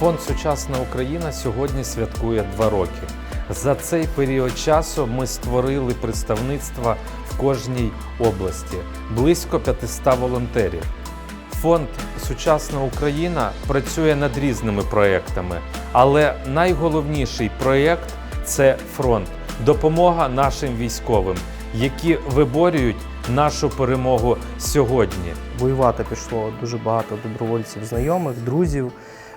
Фонд Сучасна Україна сьогодні святкує два роки. За цей період часу ми створили представництва в кожній області близько 500 волонтерів. Фонд Сучасна Україна працює над різними проєктами, але найголовніший проєкт це фронт, допомога нашим військовим, які виборюють нашу перемогу сьогодні. Воювати пішло дуже багато добровольців, знайомих, друзів.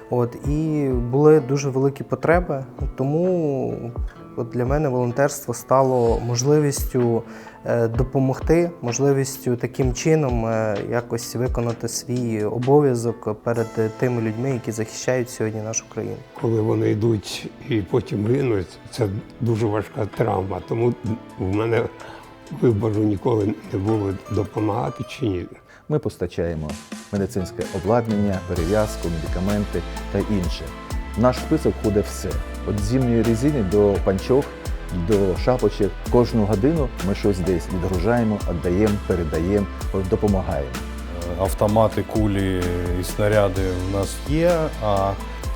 От, і були дуже великі потреби. Тому от для мене волонтерство стало можливістю е, допомогти, можливістю таким чином е, якось виконати свій обов'язок перед тими людьми, які захищають сьогодні нашу країну. коли вони йдуть і потім гинуть, це дуже важка травма. Тому в мене вибору ніколи не було допомагати чи ні. Ми постачаємо медицинське обладнання, перев'язку, медикаменти та інше. Наш список входить все: від зимньої резини до панчох, до шапочок. Кожну годину ми щось десь відгружаємо, віддаємо, передаємо, допомагаємо. автомати, кулі і снаряди в нас є, а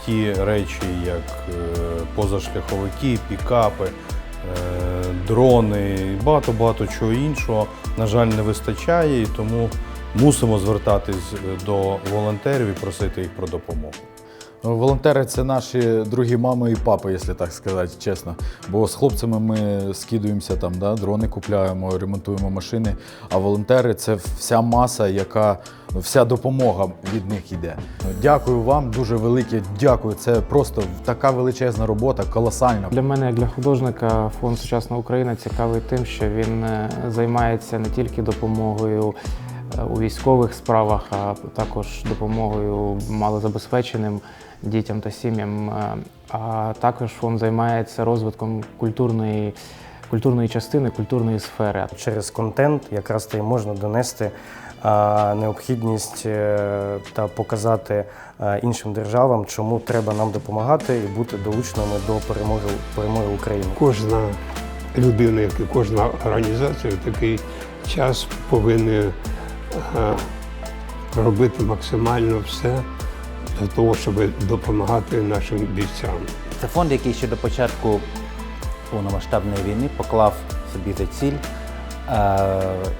ті речі, як е, позашляховики, пікапи, е, дрони багато-багато чого іншого, на жаль, не вистачає, і тому мусимо звертатись до волонтерів і просити їх про допомогу. Волонтери це наші другі мами і папи, якщо так сказати чесно. Бо з хлопцями ми скидуємося там, да, дрони купляємо, ремонтуємо машини. А волонтери це вся маса, яка вся допомога від них йде. Дякую вам, дуже велике дякую. Це просто така величезна робота, колосальна. Для мене, як для художника, фонд Сучасна Україна цікавий тим, що він е, займається не тільки допомогою е, у військових справах, а також допомогою малозабезпеченим дітям та сім'ям. А також фонд займається розвитком культурної, культурної частини, культурної сфери. Через контент якраз то і можна донести необхідність е, та показати е, іншим державам, чому треба нам допомагати і бути долучними до перемоги, перемоги України. Кожна людина, як і кожна організація в такий час повинна робити максимально все для того, щоб допомагати нашим бійцям. Це фонд, який ще до початку повномасштабної війни поклав собі за ціль е,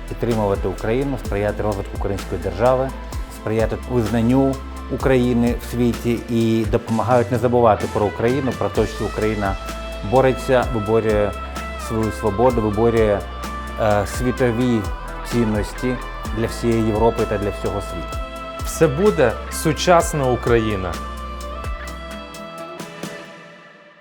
підтримувати Україну, сприяти розвитку української держави, сприяти визнанню України в світі і допомагають не забувати про Україну, про те, що Україна бореться, виборює свою свободу, виборює е, світові цінності для всієї Європи та для всього світу. Все буде сучасна Україна.